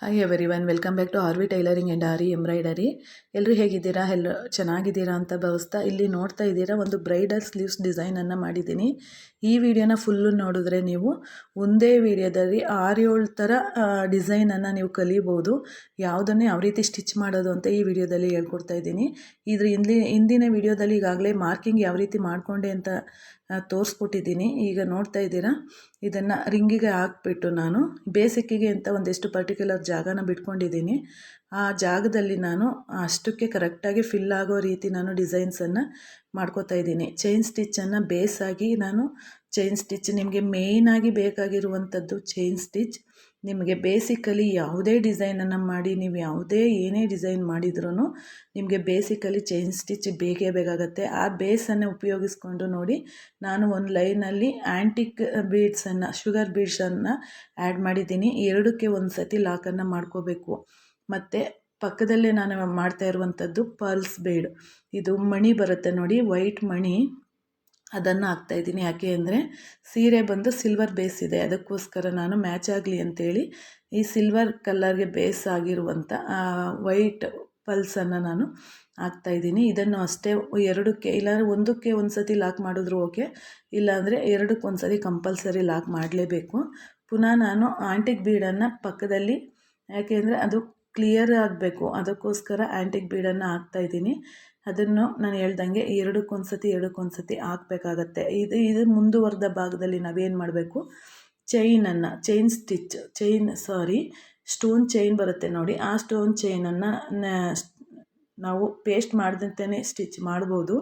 Hi everyone welcome back to R V tailoring and aari embroidery ಎಲ್ಲರೂ ಹೇಗಿದ್ದೀರಾ? ಎಲ್ಲ ಚೆನ್ನಾಗಿದ್ದೀರಾ ಅಂತ ಭಾವಿಸ್ತಾ ಇಲ್ಲಿ ನೋಡ್ತಾ ಇದ್ದೀರಾ ಒಂದು ಬ್ರೈಡಲ್ ಸ್ಲೀವ್ಸ್ ಡಿಸೈನನ್ನು ಮಾಡಿದ್ದೀನಿ. ಈ ವಿಡಿಯೋನ ಫುಲ್ಲು ನೋಡಿದ್ರೆ ನೀವು ಒಂದೇ ವಿಡಿಯೋದಲ್ಲಿ ಆರು ಏಳು ಥರ ಡಿಸೈನನ್ನು ನೀವು ಕಲಿಬೋದು. ಯಾವುದನ್ನು ಯಾವ ರೀತಿ ಸ್ಟಿಚ್ ಮಾಡೋದು ಅಂತ ಈ ವಿಡಿಯೋದಲ್ಲಿ ಹೇಳ್ಕೊಡ್ತಾ ಇದ್ದೀನಿ. ಇದ್ರ ಹಿಂದಿ, ಹಿಂದಿನ ವಿಡಿಯೋದಲ್ಲಿ ಈಗಾಗಲೇ ಮಾರ್ಕಿಂಗ್ ಯಾವ ರೀತಿ ಮಾಡಿಕೊಂಡೆ ಅಂತ ತೋರಿಸ್ಕೊಟ್ಟಿದ್ದೀನಿ. ಈಗ ನೋಡ್ತಾ ಇದ್ದೀರಾ? ಇದನ್ನು ರಿಂಗಿಗೆ ಹಾಕ್ಬಿಟ್ಟು ನಾನು ಬೇಸಿಕ್ಕಿಗೆ ಅಂತ ಒಂದಿಷ್ಟು ಪರ್ಟಿಕ್ಯುಲರ್ ಜಾಗನ ಬಿಟ್ಕೊಂಡಿದ್ದೀನಿ. ಆ ಜಾಗದಲ್ಲಿ ನಾನು ಅಷ್ಟಕ್ಕೆ ಕರೆಕ್ಟಾಗಿ ಫಿಲ್ ಆಗೋ ರೀತಿ ನಾನು ಡಿಸೈನ್ಸನ್ನು ಮಾಡ್ಕೋತಾ ಇದ್ದೀನಿ. ಚೈನ್ ಸ್ಟಿಚ್ಚನ್ನು ಬೇಸಾಗಿ ನಾನು ಚೈನ್ ಸ್ಟಿಚ್ ನಿಮಗೆ ಮೇಯ್ನಾಗಿ ಬೇಕಾಗಿರುವಂಥದ್ದು ಚೈನ್ ಸ್ಟಿಚ್ ನಿಮಗೆ ಬೇಸಿಕಲಿ ಯಾವುದೇ ಡಿಸೈನನ್ನು ಮಾಡಿ, ನೀವು ಯಾವುದೇ ಏನೇ ಡಿಸೈನ್ ಮಾಡಿದ್ರೂ ನಿಮಗೆ ಬೇಸಿಕಲಿ ಚೈನ್ ಸ್ಟಿಚ್ ಬೇಕೇ ಬೇಕಾಗತ್ತೆ. ಆ ಬೇಸನ್ನು ಉಪಯೋಗಿಸ್ಕೊಂಡು ನೋಡಿ, ನಾನು ಒಂದು ಲೈನಲ್ಲಿ ಆ್ಯಂಟಿಕ್ ಬೀಡ್ಸನ್ನು ಶುಗರ್ ಬೀಡ್ಸನ್ನು ಆ್ಯಡ್ ಮಾಡಿದ್ದೀನಿ. ಎರಡಕ್ಕೆ ಒಂದು ಸತಿ ಲಾಕನ್ನು ಮಾಡ್ಕೋಬೇಕು. ಮತ್ತು ಪಕ್ಕದಲ್ಲೇ ನಾನು ಮಾಡ್ತಾ ಇರುವಂಥದ್ದು ಪರ್ಲ್ಸ್ ಬೇಡ್ ಇದು ಮಣಿ ಬರುತ್ತೆ ನೋಡಿ ವೈಟ್ ಮಣಿ. ಅದನ್ನು ಹಾಕ್ತಾಯಿದ್ದೀನಿ ಯಾಕೆ ಅಂದರೆ ಸೀರೆ ಬಂದು ಸಿಲ್ವರ್ ಬೇಸ್ ಇದೆ. ಅದಕ್ಕೋಸ್ಕರ ನಾನು ಮ್ಯಾಚ್ ಆಗಲಿ ಅಂತೇಳಿ ಈ ಸಿಲ್ವರ್ ಕಲ್ಲರ್ಗೆ ಬೇಸ್ ಆಗಿರುವಂಥ ವೈಟ್ ಪಲ್ಸನ್ನು ನಾನು ಹಾಕ್ತಾಯಿದ್ದೀನಿ ಇದನ್ನು ಅಷ್ಟೇ ಎರಡಕ್ಕೆ, ಇಲ್ಲಾಂದರೆ ಒಂದಕ್ಕೆ ಒಂದು ಸತಿ ಲಾಕ್ ಮಾಡಿದ್ರು ಓಕೆ ಇಲ್ಲಾಂದರೆ ಎರಡಕ್ಕೆ ಒಂದು ಸತಿ ಕಂಪಲ್ಸರಿ ಲಾಕ್ ಮಾಡಲೇಬೇಕು. ಪುನಃ ನಾನು ಆಂಟಿಕ್ ಬೀಡನ್ನು ಪಕ್ಕದಲ್ಲಿ ಯಾಕೆಂದರೆ ಅದು ಕ್ಲಿಯರ್ ಆಗಬೇಕು. ಅದಕ್ಕೋಸ್ಕರ ಆ್ಯಂಟಿಕ್ ಬೀಡನ್ನು ಹಾಕ್ತಾಯಿದ್ದೀನಿ ಅದನ್ನು ನಾನು ಹೇಳ್ದಂಗೆ ಎರಡಕ್ಕೊಂದು ಸತಿ ಎರಡಕ್ಕೊಂದು ಸತಿ ಹಾಕಬೇಕಾಗತ್ತೆ. ಇದು ಇದು ಮುಂದುವರೆದ ಭಾಗದಲ್ಲಿ ನಾವೇನು ಮಾಡಬೇಕು? ಚೈನನ್ನು chain stitch chain sorry stone chain ಬರುತ್ತೆ ನೋಡಿ. ಆ ಸ್ಟೋನ್ ಚೈನನ್ನು ನಾವು ಪೇಸ್ಟ್ ಮಾಡಿದಂತೆಯೇ ಸ್ಟಿಚ್ ಮಾಡ್ಬೋದು.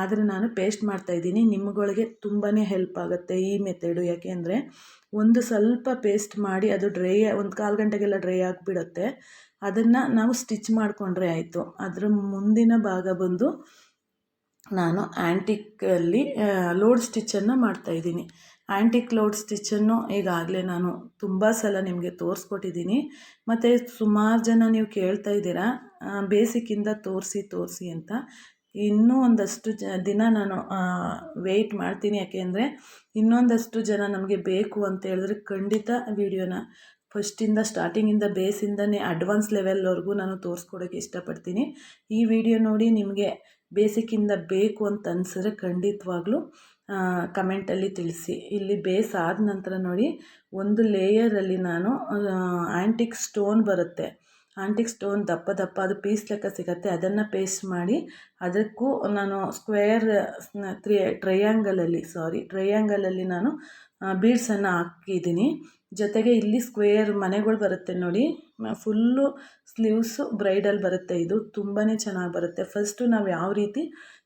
ಆದರೆ ನಾನು ಪೇಸ್ಟ್ ಮಾಡ್ತಾಯಿದ್ದೀನಿ ನಿಮ್ಗಳಿಗೆ ತುಂಬಾ ಹೆಲ್ಪ್ ಆಗುತ್ತೆ ಈ ಮೆಥಡು ಯಾಕೆಂದರೆ ಒಂದು ಸ್ವಲ್ಪ ಪೇಸ್ಟ್ ಮಾಡಿ ಅದು ಡ್ರೈ ಒಂದು ಕಾಲು ಗಂಟೆಗೆಲ್ಲ ಡ್ರೈ ಆಗಿಬಿಡುತ್ತೆ. ಅದನ್ನು ನಾವು ಸ್ಟಿಚ್ ಮಾಡಿಕೊಂಡ್ರೆ ಆಯಿತು. ಅದರ ಮುಂದಿನ ಭಾಗ ಬಂದು ನಾನು ಆ್ಯಂಟಿಕಲ್ಲಿ ಲೋಡ್ ಸ್ಟಿಚ್ಚನ್ನು ಮಾಡ್ತಾಯಿದ್ದೀನಿ ಆ್ಯಂಟಿಕ್ ಲೋಡ್ ಸ್ಟಿಚ್ಚನ್ನು ಈಗಾಗಲೇ ನಾನು ತುಂಬ ಸಲ ನಿಮಗೆ ತೋರಿಸ್ಕೊಟ್ಟಿದ್ದೀನಿ. ಮತ್ತು ಸುಮಾರು ಜನ ನೀವು ಕೇಳ್ತಾ ಇದ್ದೀರಾ ಬೇಸಿಕ್ಕಿಂದ ತೋರಿಸಿ ತೋರಿಸಿ ಅಂತ. ಇನ್ನೂ ಒಂದಷ್ಟು ಜ, ದಿನ ನಾನು ವೆಯ್ಟ್ ಮಾಡ್ತೀನಿ. ಯಾಕೆಂದರೆ ಇನ್ನೊಂದಷ್ಟು ಜನ ನಮಗೆ ಬೇಕು ಅಂತ ಹೇಳಿದ್ರೆ ಖಂಡಿತ ವೀಡಿಯೋನ ಫಸ್ಟಿಂದ ಸ್ಟಾರ್ಟಿಂಗಿಂದ ಬೇಸಿಂದನೇ ಅಡ್ವಾನ್ಸ್ ಲೆವೆಲ್ವರೆಗೂ ನಾನು ತೋರಿಸ್ಕೊಡೋಕ್ಕೆ ಇಷ್ಟಪಡ್ತೀನಿ. ಈ ವಿಡಿಯೋ ನೋಡಿ ನಿಮಗೆ ಬೇಸಿಕ್ಕಿಂದ ಬೇಕು ಅಂತ ಅನ್ಸಿದ್ರೆ ಖಂಡಿತವಾಗ್ಲೂ ಕಮೆಂಟಲ್ಲಿ ತಿಳಿಸಿ. ಇಲ್ಲಿ ಬೇಸ್ ಆದ ನಂತರ ನೋಡಿ, ಒಂದು ಲೇಯರಲ್ಲಿ ನಾನು ಆ್ಯಂಟಿಕ್ ಸ್ಟೋನ್ ಬರುತ್ತೆ. ಆಂಟಿಕ್ ಸ್ಟೋನ್ ದಪ್ಪ ದಪ್ಪ ಅದು ಪೀಸ್ ಲೆಕ್ಕ ಸಿಗುತ್ತೆ. ಅದನ್ನು ಪೇಸ್ಟ್ ಮಾಡಿ, ಅದಕ್ಕೂ ನಾನು ಸ್ಕ್ವೇರ್ ತ್ರೀ ಟ್ರಯಾಂಗಲಲ್ಲಿ, ಸಾರಿ, ಟ್ರಯಾಂಗಲಲ್ಲಿ ನಾನು ಬೀಡ್ಸನ್ನು ಹಾಕಿದ್ದೀನಿ. ಜೊತೆಗೆ ಇಲ್ಲಿ ಸ್ಕ್ವೇರ್ ಮನೆಗಳು ಬರುತ್ತೆ ನೋಡಿ. ಫುಲ್ಲು ಸ್ಲೀವ್ಸು ಬ್ರೈಡಲ್ ಬರುತ್ತೆ ಇದು. ತುಂಬಾ ಚೆನ್ನಾಗಿ ಬರುತ್ತೆ. ಫಸ್ಟು ನಾವು ಯಾವ ರೀತಿ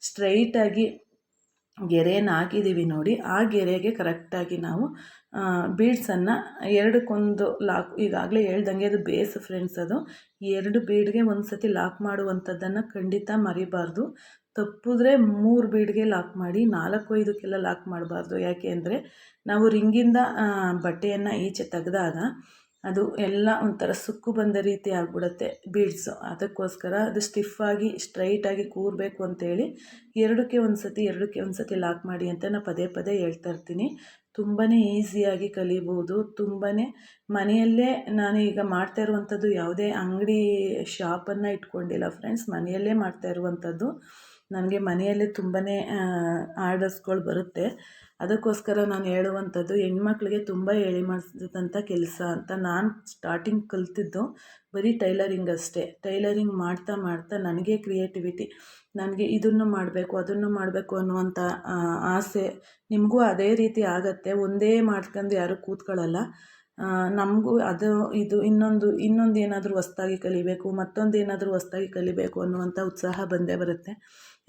ಸ್ಟ್ರೈಟಾಗಿ ಗೆರೆಯನ್ನು ಹಾಕಿದ್ದೀವಿ ನೋಡಿ, ಆ ಗೆರೆಗೆ ಕರೆಕ್ಟಾಗಿ ನಾವು ಬೀಡ್ಸನ್ನು ಎರಡಕ್ಕೊಂದು ಲಾಕ್, ಈಗಾಗಲೇ ಹೇಳ್ದಂಗೆ ಅದು ಬೇಸ್ ಫ್ರೆಂಡ್ಸ್ ಅದು. ಎರಡು ಬೀಡ್ಗೆ ಒಂದು ಸತಿ ಲಾಕ್ ಮಾಡುವಂಥದ್ದನ್ನು ಖಂಡಿತ ಮರಿಬಾರ್ದು. ತಪ್ಪಿದ್ರೆ ಮೂರು ಬೀಡ್ಗೆ ಲಾಕ್ ಮಾಡಿ ನಾಲ್ಕು ಐದಕ್ಕೆಲ್ಲ ಲಾಕ್ ಮಾಡಬಾರ್ದು. ಯಾಕೆ ಅಂದರೆ ನಾವು ರಿಂಗಿಂದ ಬಟ್ಟೆಯನ್ನು ಈಚೆ ತೆಗೆದಾಗ ಅದು ಎಲ್ಲ ಒಂಥರ ಸುಕ್ಕು ಬಂದ ರೀತಿ ಆಗಿಬಿಡುತ್ತೆ ಬೀಡ್ಸು. ಅದಕ್ಕೋಸ್ಕರ ಅದು ಸ್ಟಿಫಾಗಿ ಸ್ಟ್ರೈಟಾಗಿ ಕೂರಬೇಕು ಅಂತೇಳಿ ಎರಡಕ್ಕೆ ಒಂದು ಸತಿ ಎರಡಕ್ಕೆ ಒಂದು ಸತಿ ಲಾಕ್ ಮಾಡಿ ಅಂತ ನಾನು ಪದೇ ಪದೇ ಹೇಳ್ತಾ ಇರ್ತೀನಿ. ತುಂಬಾ ಈಸಿಯಾಗಿ ಕಲಿಬೋದು. ತುಂಬಾ ಮನೆಯಲ್ಲೇ ನಾನು ಈಗ ಮಾಡ್ತಾ ಇರುವಂಥದ್ದು ಯಾವುದೇ ಅಂಗಡಿ ಶಾಪನ್ನು ಇಟ್ಕೊಂಡಿಲ್ಲ ಫ್ರೆಂಡ್ಸ್ ಮನೆಯಲ್ಲೇ ಮಾಡ್ತಾ ಇರುವಂಥದ್ದು. ನನಗೆ ಮನೆಯಲ್ಲೇ ತುಂಬಾ ಆರ್ಡರ್ಸ್ಗಳು ಬರುತ್ತೆ. ಅದಕ್ಕೋಸ್ಕರ ನಾನು ಹೇಳುವಂಥದ್ದು, ಹೆಣ್ಮಕ್ಳಿಗೆ ತುಂಬ ಹೇಳಿ ಮಾಡಿಸಿದಂಥ ಕೆಲಸ ಅಂತ ನಾನು ಸ್ಟಾರ್ಟಿಂಗ್ ಕಲ್ತಿದ್ದು ಬರೀ ಟೈಲರಿಂಗ್ ಅಷ್ಟೇ. ಟೈಲರಿಂಗ್ ಮಾಡ್ತಾ ಮಾಡ್ತಾ ನನಗೆ ಕ್ರಿಯೇಟಿವಿಟಿ ನನಗೆ ಇದನ್ನು ಮಾಡಬೇಕು, ಅದನ್ನು ಮಾಡಬೇಕು ಅನ್ನುವಂಥ ಆಸೆ ನಿಮಗೂ ಅದೇ ರೀತಿ ಆಗತ್ತೆ. ಒಂದೇ ಮಾಡ್ಕೊಂಡು ಯಾರೂ ಕೂತ್ಕೊಳ್ಳಲ್ಲ. ನಮಗೂ ಅದು, ಇದು ಇನ್ನೊಂದು ಇನ್ನೊಂದು ಏನಾದರೂ ಹೊಸ್ದಾಗಿ ಕಲಿಬೇಕು ಮತ್ತೊಂದು ಏನಾದರೂ ಹೊಸ್ದಾಗಿ ಕಲಿಬೇಕು ಅನ್ನುವಂಥ ಉತ್ಸಾಹ ಬಂದೇ ಬರುತ್ತೆ.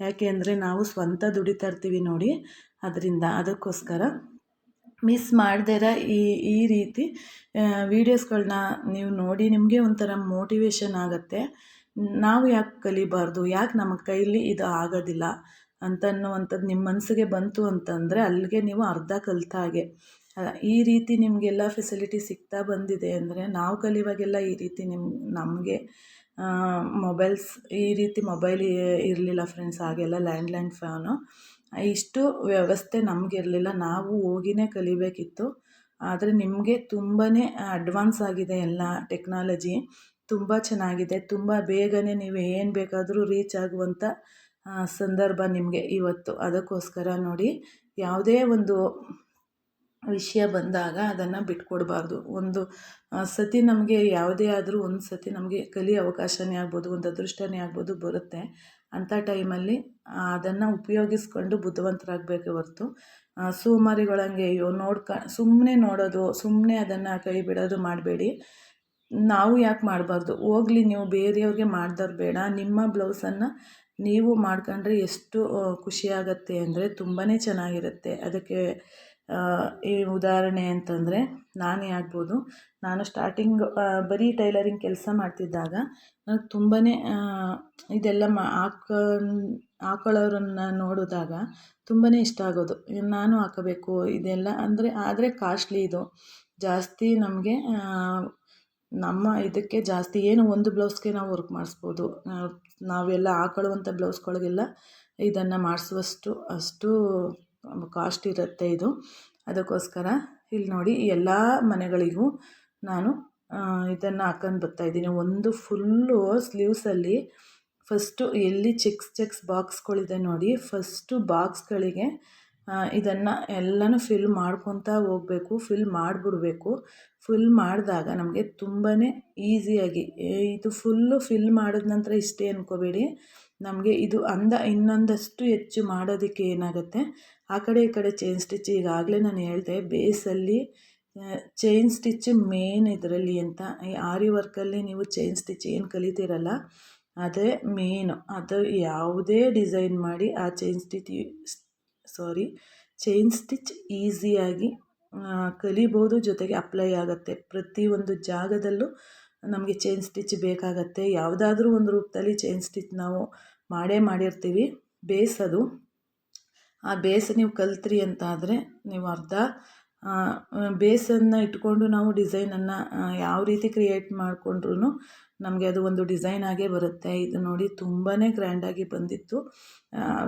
ಯಾಕೆ ಅಂದರೆ ನಾವು ಸ್ವಂತ ದುಡಿತಾ ಇರ್ತೀವಿ ನೋಡಿ. ಅದರಿಂದ ಅದಕ್ಕೋಸ್ಕರ ಮಿಸ್ ಮಾಡ್ದಿರ ಈ ಈ ರೀತಿ ವೀಡಿಯೋಸ್ಗಳನ್ನ ನೀವು ನೋಡಿ ನಿಮಗೆ ಒಂಥರ ಮೋಟಿವೇಶನ್ ಆಗುತ್ತೆ. ನಾವು ಯಾಕೆ ಕಲಿಬಾರ್ದು? ಯಾಕೆ ನಮ್ಮ ಕೈಲಿ ಇದು ಆಗೋದಿಲ್ಲ? ಅಂತನ್ನುವಂಥದ್ದು ನಿಮ್ಮ ಮನಸ್ಸಿಗೆ ಬಂತು ಅಂತಂದರೆ ಅಲ್ಲಿಗೆ ನೀವು ಅರ್ಧ ಕಲಿತ ಹಾಗೆ. ಈ ರೀತಿ ನಿಮಗೆಲ್ಲ ಫೆಸಿಲಿಟಿ ಸಿಗ್ತಾ ಬಂದಿದೆ ಅಂದರೆ ನಾವು ಕಲಿಯುವಾಗೆಲ್ಲ ಈ ರೀತಿ ನಿಮ್ಗೆ ನಮಗೆ ಮೊಬೈಲ್ಸ್ ಈ ರೀತಿ ಮೊಬೈಲ್ ಇರಲಿಲ್ಲ ಫ್ರೆಂಡ್ಸ್ ಆಗೆಲ್ಲ ಲ್ಯಾಂಡ್ಲೈನ್ ಫೋನು. ಇಷ್ಟು ವ್ಯವಸ್ಥೆ ನಮಗಿರಲಿಲ್ಲ. ನಾವು ಹೋಗಿನೇ ಕಲಿಬೇಕಿತ್ತು. ಆದರೆ ನಿಮಗೆ ತುಂಬಾ ಅಡ್ವಾನ್ಸ್ ಆಗಿದೆ ಎಲ್ಲ ಟೆಕ್ನಾಲಜಿ. ತುಂಬ ಚೆನ್ನಾಗಿದೆ. ತುಂಬ ಬೇಗನೆ ನೀವು ಏನು ಬೇಕಾದರೂ ರೀಚ್ ಆಗುವಂಥ ಸಂದರ್ಭ ನಿಮಗೆ ಇವತ್ತು. ಅದಕ್ಕೋಸ್ಕರ ನೋಡಿ, ಯಾವುದೇ ಒಂದು ವಿಷಯ ಬಂದಾಗ ಅದನ್ನು ಬಿಟ್ಕೊಡ್ಬಾರ್ದು. ಒಂದು ಸತಿ ನಮಗೆ ಯಾವುದೇ ಆದರೂ ಒಂದು ಸತಿ ನಮಗೆ ಕಲಿ ಅವಕಾಶನೇ ಆಗ್ಬೋದು, ಒಂದು ಅದೃಷ್ಟನೇ ಆಗ್ಬೋದು ಬರುತ್ತೆ. ಅಂಥ ಟೈಮಲ್ಲಿ ಅದನ್ನು ಉಪಯೋಗಿಸ್ಕೊಂಡು ಬುದ್ಧಿವಂತರಾಗಬೇಕು ಹೊರ್ತು ಸೋಮಾರಿಗಳಂಗೆ ಅಯ್ಯೋ, ನೋಡ್ಕ ಸುಮ್ಮನೆ ನೋಡೋದು ಸುಮ್ಮನೆ ಅದನ್ನು ಕೈ ಬಿಡೋದು ಮಾಡಬೇಡಿ. ನಾವು ಯಾಕೆ ಮಾಡಬಾರ್ದು? ಹೋಗ್ಲಿ ನೀವು, ಬೇರೆಯವ್ರಿಗೆ ಮಾಡ್ದವ್ರು ಬೇಡ. ನಿಮ್ಮ ಬ್ಲೌಸನ್ನು ನೀವು ಮಾಡ್ಕೊಂಡ್ರೆ ಎಷ್ಟು ಖುಷಿಯಾಗತ್ತೆ ಅಂದರೆ ತುಂಬಾ ಚೆನ್ನಾಗಿರುತ್ತೆ. ಅದಕ್ಕೆ ಈ ಉದಾಹರಣೆ ಅಂತಂದರೆ ನಾನೇ ಆಗ್ಬೋದು. ನಾನು ಸ್ಟಾರ್ಟಿಂಗ್ ಬರೀ ಟೈಲರಿಂಗ್ ಕೆಲಸ ಮಾಡ್ತಿದ್ದಾಗ ನನಗೆ ತುಂಬಾ ಇದೆಲ್ಲ ಮಾ ಹಾಕ ಹಾಕೊಳ್ಳೋರನ್ನು ನೋಡಿದಾಗ ತುಂಬಾ ಇಷ್ಟ ಆಗೋದು. ನಾನು ಹಾಕಬೇಕು, ಇದೆಲ್ಲ ಅಂದರೆ ಆದರೆ ಕಾಸ್ಟ್ಲಿ ಇದು. ಜಾಸ್ತಿ ನಮಗೆ ನಮ್ಮ ಇದಕ್ಕೆ ಜಾಸ್ತಿ ಏನು ಒಂದು ಬ್ಲೌಸ್ಗೆ ನಾವು ವರ್ಕ್ ಮಾಡಿಸ್ಬೋದು. ನಾವೆಲ್ಲ ಹಾಕೊಳ್ಳುವಂಥ ಬ್ಲೌಸ್ಗಳಿಗೆಲ್ಲ ಇದನ್ನು ಮಾಡಿಸುವಷ್ಟು, ಅಷ್ಟು ಕಾಸ್ಟ್ ಇರುತ್ತೆ ಇದು. ಅದಕ್ಕೋಸ್ಕರ ಇಲ್ಲಿ ನೋಡಿ ಎಲ್ಲ ಮನೆಗಳಿಗೂ ನಾನು ಇದನ್ನು ಹಾಕೊಂಡು ಬರ್ತಾಯಿದ್ದೀನಿ ಒಂದು ಫುಲ್ಲು ಸ್ಲೀವ್ಸಲ್ಲಿ ಫಸ್ಟು ಎಲ್ಲಿ ಚೆಕ್ಸ್ ಚೆಕ್ಸ್ ಬಾಕ್ಸ್ಗಳಿದೆ ನೋಡಿ ಫಸ್ಟು ಬಾಕ್ಸ್ಗಳಿಗೆ ಇದನ್ನು ಎಲ್ಲನೂ ಫಿಲ್ ಮಾಡ್ಕೊತಾ ಹೋಗಬೇಕು ಫಿಲ್ ಮಾಡಿಬಿಡ್ಬೇಕು. ಫಿಲ್ ಮಾಡಿದಾಗ ನಮಗೆ ತುಂಬಾ ಈಸಿಯಾಗಿ ಇದು ಫುಲ್ಲು ಫಿಲ್ ಮಾಡಿದ ನಂತರ ಇಷ್ಟೇ ಅಂದ್ಕೋಬೇಡಿ ನಮಗೆ ಇದು ಅಂದ ಇನ್ನೊಂದಷ್ಟು ಹೆಚ್ಚು ಮಾಡೋದಕ್ಕೆ ಏನಾಗುತ್ತೆ? ಆ ಕಡೆ ಈ ಕಡೆ ಚೈನ್ ಸ್ಟಿಚ್ ಈಗಾಗಲೇ ನಾನು ಹೇಳಿದೆ, ಬೇಸಲ್ಲಿ ಚೈನ್ ಸ್ಟಿಚ್ ಮೇನ್ ಇದರಲ್ಲಿ ಅಂತ, ಈ ಆರಿ ವರ್ಕಲ್ಲಿ ನೀವು ಚೈನ್ ಸ್ಟಿಚ್ ಏನು ಕಲಿತೀರಲ್ಲ, ಅದೇ ಮೇನು ಅದು ಯಾವುದೇ ಡಿಸೈನ್ ಮಾಡಿ ಆ chain stitch sorry chain stitch ಈಸಿಯಾಗಿ ಕಲಿಬೋದು ಜೊತೆಗೆ ಅಪ್ಲೈ ಆಗುತ್ತೆ. ಪ್ರತಿಯೊಂದು ಜಾಗದಲ್ಲೂ ನಮಗೆ ಚೈನ್ ಸ್ಟಿಚ್ ಬೇಕಾಗತ್ತೆ. ಯಾವುದಾದ್ರೂ ಒಂದು ರೂಪದಲ್ಲಿ ಚೈನ್ ಸ್ಟಿಚ್ ನಾವು ಮಾಡೇ ಮಾಡಿರ್ತೀವಿ ಬೇಸ್ ಅದು ಆ ಬೇಸ್ ನೀವು ಕಲ್ತ್ರಿ ಅಂತ ಆದರೆ ನೀವು ಅರ್ಧ ಬೇಸನ್ನು ಇಟ್ಕೊಂಡು ನಾವು ಡಿಸೈನನ್ನು ಯಾವ ರೀತಿ ಕ್ರಿಯೇಟ್ ಮಾಡಿಕೊಂಡ್ರು ನಮಗೆ ಅದು ಒಂದು ಡಿಸೈನ್ ಆಗೇ ಬರುತ್ತೆ. ಇದು ನೋಡಿ ತುಂಬಾ ಗ್ರ್ಯಾಂಡಾಗಿ ಬಂದಿತ್ತು.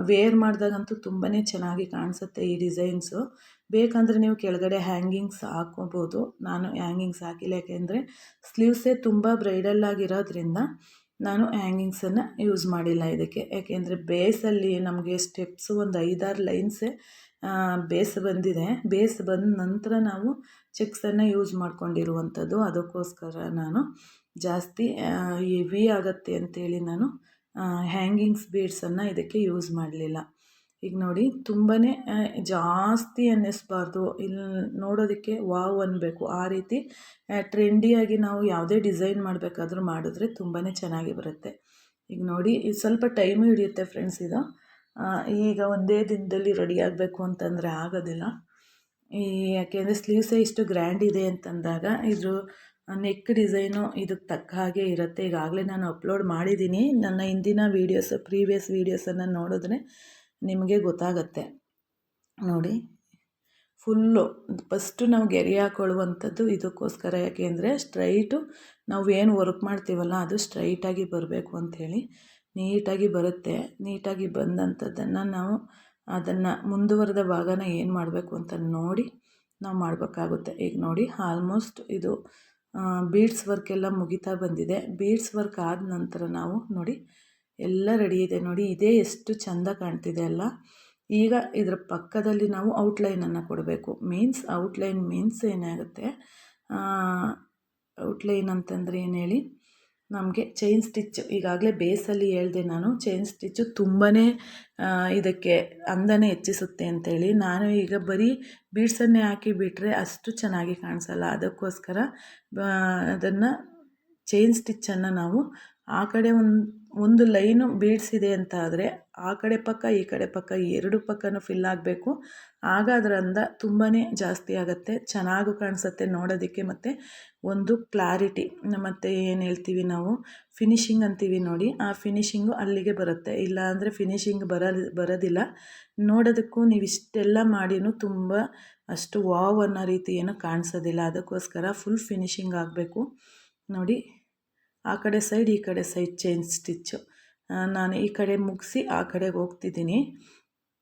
ವೇರ್ ಮಾಡಿದಾಗಂತೂ ತುಂಬಾ ಚೆನ್ನಾಗಿ ಕಾಣಿಸುತ್ತೆ ಈ ಡಿಸೈನ್ಸು ಬೇಕಂದರೆ ನೀವು ಕೆಳಗಡೆ ಹ್ಯಾಂಗಿಂಗ್ಸ್ ಹಾಕೋಬೋದು ನಾನು ಹ್ಯಾಂಗಿಂಗ್ಸ್ ಹಾಕಿಲ್ಲ ಯಾಕೆಂದರೆ ಸ್ಲೀವ್ಸೇ ತುಂಬ ಬ್ರೈಡಲ್ ಆಗಿರೋದ್ರಿಂದ ನಾನು ಹ್ಯಾಂಗಿಂಗ್ಸನ್ನು ಯೂಸ್ ಮಾಡಿಲ್ಲ ಇದಕ್ಕೆ. ಯಾಕೆಂದರೆ ಬೇಸಲ್ಲಿ ನಮಗೆ ಸ್ಟೆಪ್ಸು ಒಂದು ಐದಾರು ಲೈನ್ಸೇ ಬೇಸ್ ಬಂದಿದೆ. ಬೇಸ್ ಬಂದ ನಂತರ ನಾವು ಚೆಕ್ಸನ್ನು ಯೂಸ್ ಮಾಡ್ಕೊಂಡಿರುವಂಥದ್ದು. ಅದಕ್ಕೋಸ್ಕರ ನಾನು ಜಾಸ್ತಿ ಹೆವಿ ಆಗುತ್ತೆ ಅಂತೇಳಿ ನಾನು ಹ್ಯಾಂಗಿಂಗ್ಸ್ ಬೀಡ್ಸನ್ನು ಇದಕ್ಕೆ ಯೂಸ್ ಮಾಡಲಿಲ್ಲ. ಈಗ ನೋಡಿ ತುಂಬಾ ಜಾಸ್ತಿ ಅನ್ನಿಸ್ಬಾರ್ದು. ಇಲ್ಲಿ ನೋಡೋದಕ್ಕೆ ವಾವ್ ಅನ್ನಬೇಕು ಆ ರೀತಿ ಟ್ರೆಂಡಿಯಾಗಿ ನಾವು ಯಾವುದೇ ಡಿಸೈನ್ ಮಾಡಬೇಕಾದ್ರೂ ಮಾಡಿದ್ರೆ ತುಂಬಾ ಚೆನ್ನಾಗಿ ಬರುತ್ತೆ. ಈಗ ನೋಡಿ ಇದು ಸ್ವಲ್ಪ ಟೈಮು ಹಿಡಿಯುತ್ತೆ ಫ್ರೆಂಡ್ಸ್ ಇದು. ಈಗ ಒಂದೇ ದಿನದಲ್ಲಿ ರೆಡಿ ಆಗಬೇಕು ಅಂತಂದರೆ ಆಗೋದಿಲ್ಲ. ಈ, ಯಾಕೆಂದರೆ ಸ್ಲೀವ್ಸೇ ಇಷ್ಟು ಗ್ರ್ಯಾಂಡ್ ಇದೆ ಅಂತಂದಾಗ ಇದು ನೆಕ್ ಡಿಸೈನು ಇದಕ್ಕೆ ತಕ್ಕ ಹಾಗೆ ಇರುತ್ತೆ. ಈಗಾಗಲೇ ನಾನು ಅಪ್ಲೋಡ್ ಮಾಡಿದ್ದೀನಿ. ನನ್ನ ಹಿಂದಿನ ವೀಡಿಯೋಸ್ ಪ್ರೀವಿಯಸ್ ವೀಡಿಯೋಸನ್ನು ನೋಡಿದ್ರೆ ನಿಮಗೆ ಗೊತ್ತಾಗತ್ತೆ. ನೋಡಿ, ಫುಲ್ಲು ಫಸ್ಟು ನಾವು ಗೆರೆ ಹಾಕೊಳ್ಳುವಂಥದ್ದು ಇದಕ್ಕೋಸ್ಕರ. ಯಾಕೆಂದರೆ ಸ್ಟ್ರೈಟು ನಾವು ಏನು ವರ್ಕ್ ಮಾಡ್ತೀವಲ್ಲ, ಅದು ಸ್ಟ್ರೈಟಾಗಿ ಬರಬೇಕು ಅಂಥೇಳಿ ನೀಟಾಗಿ ಬರುತ್ತೆ. ನೀಟಾಗಿ ಬಂದಂಥದ್ದನ್ನು ನಾವು ಅದನ್ನು ಮುಂದುವರೆದ ಭಾಗನ ಏನು ಮಾಡಬೇಕು ಅಂತ ನೋಡಿ ನಾವು ಮಾಡಬೇಕಾಗುತ್ತೆ. ಈಗ ನೋಡಿ, ಆಲ್ಮೋಸ್ಟ್ ಇದು ಬೀಡ್ಸ್ ವರ್ಕೆಲ್ಲ ಮುಗಿತಾ ಬಂದಿದೆ. ಬೀಡ್ಸ್ ವರ್ಕ್ ಆದ ನಂತರ ನಾವು ನೋಡಿ ಎಲ್ಲ ರೆಡಿ ಇದೆ ನೋಡಿ, ಇದೇ ಎಷ್ಟು ಚಂದ ಕಾಣ್ತಿದೆ ಅಲ್ಲ? ಈಗ ಇದರ ಪಕ್ಕದಲ್ಲಿ ನಾವು ಔಟ್ಲೈನನ್ನು ಕೊಡಬೇಕು. ಮೀನ್ಸ್ ಔಟ್ಲೈನ್ ಮೀನ್ಸ್ ಏನಾಗುತ್ತೆ? ಔಟ್ಲೈನ್ ಅಂತಂದರೆ ಏನು ಹೇಳಿ? ನಮಗೆ ಚೈನ್ ಸ್ಟಿಚ್ ಈಗಾಗಲೇ ಬೇಸಲ್ಲಿ ಹೇಳಿದೆ ನಾನು ಚೈನ್ ಸ್ಟಿಚ್ಚು ತುಂಬಾ ಇದಕ್ಕೆ ಅಂದನೇ ಹೆಚ್ಚಿಸುತ್ತೆ ಅಂತೇಳಿ. ನಾನು ಈಗ ಬರೀ ಬೀಡ್ಸನ್ನೇ ಹಾಕಿ ಬಿಟ್ಟರೆ ಅಷ್ಟು ಚೆನ್ನಾಗಿ ಕಾಣಿಸಲ್ಲ. ಅದಕ್ಕೋಸ್ಕರ ಅದನ್ನು ಚೈನ್ ಸ್ಟಿಚ್ಚನ್ನು ನಾವು ಆ ಕಡೆ ಒಂದು ಒಂದು ಲೈನು ಬೀಡ್ಸ್ ಅಂತ ಆದರೆ ಆ ಕಡೆ ಪಕ್ಕ, ಈ ಕಡೆ ಪಕ್ಕ ಎರಡು ಪಕ್ಕನೂ ಫಿಲ್ ಆಗಬೇಕು. ಆಗ ಅದರ ಅಂದ ತುಂಬಾ ಜಾಸ್ತಿ ಆಗುತ್ತೆ. ಚೆನ್ನಾಗೂ ಕಾಣಿಸುತ್ತೆ ನೋಡೋದಕ್ಕೆ ಮತ್ತು ಒಂದು ಕ್ಲಾರಿಟಿ ಮತ್ತು ಏನು ಹೇಳ್ತೀವಿ ನಾವು? ಫಿನಿಶಿಂಗ್ ಅಂತೀವಿ ನೋಡಿ. ಆ ಫಿನಿಶಿಂಗು ಅಲ್ಲಿಗೆ ಬರುತ್ತೆ. ಇಲ್ಲ ಅಂದರೆ ಫಿನಿಶಿಂಗ್ ಬರ ಬರೋದಿಲ್ಲ. ನೋಡೋದಕ್ಕೂ ನೀವು ಇಷ್ಟೆಲ್ಲ ಮಾಡಿನೂ ತುಂಬ ಅಷ್ಟು ವಾವ್ ಅನ್ನೋ ರೀತಿ ಏನು ಕಾಣಿಸೋದಿಲ್ಲ. ಅದಕ್ಕೋಸ್ಕರ ಫುಲ್ ಫಿನಿಶಿಂಗ್ ಆಗಬೇಕು. ನೋಡಿ. ಆ ಕಡೆ ಸೈಡ್ ಈ ಕಡೆ ಸೈಡ್ ಚೈನ್ ಸ್ಟಿಚ್ಚು ನಾನು ಈ ಕಡೆ ಮುಗಿಸಿ ಆ ಕಡೆಗೆ ಹೋಗ್ತಿದ್ದೀನಿ.